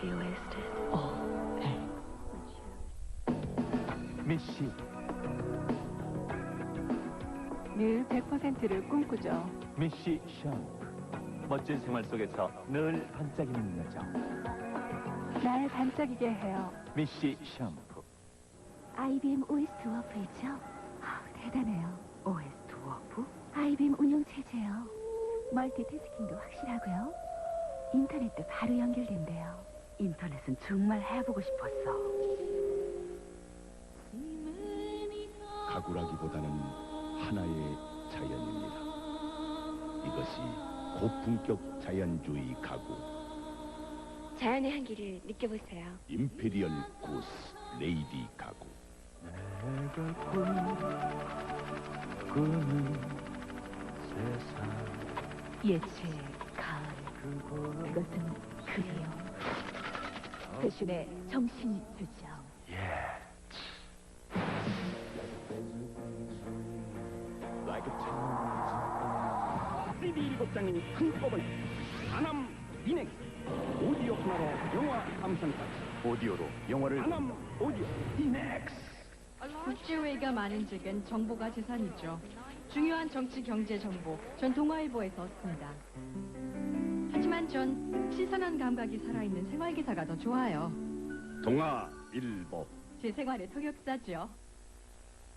be wasted. 오, 에. 미시 늘 100%를 꿈꾸죠. 미시 샴푸 멋진 생활 속에서 늘 반짝이는 여자 날 반짝이게 해요. 미시 샴푸 IBM OS 워프이죠? 아, 대단해요. OS 워프? IBM 운영 체제요. 멀티태스킹도 확실하고요. 인터넷도 바로 연결된대요. 인터넷은 정말 해보고 싶었어. 가구라기보다는 하나의 자연입니다. 이것이 고품격 자연주의 가구 자연의 향기를 느껴보세요. 임페리얼 구스 레이디 가구 내가 꿈 꾸는 세상 예채, 가을, 그것은 그리 움. 대신에 정신이 주죠. 예 Like a CD 일곱장님이 한꺼번에 아남 이넥스 오디오 하나로 영화 감상까지 오디오로 영화를 아남 오디오 이넥스 국제회의가 많은 적은 정보가 재산이죠. 중요한 정치 경제 정보 전 동아일보에서 얻습니다. 전 신선한 감각이 살아있는 생활 기사가 더 좋아요. 동아 일보 제 생활의 통역사죠.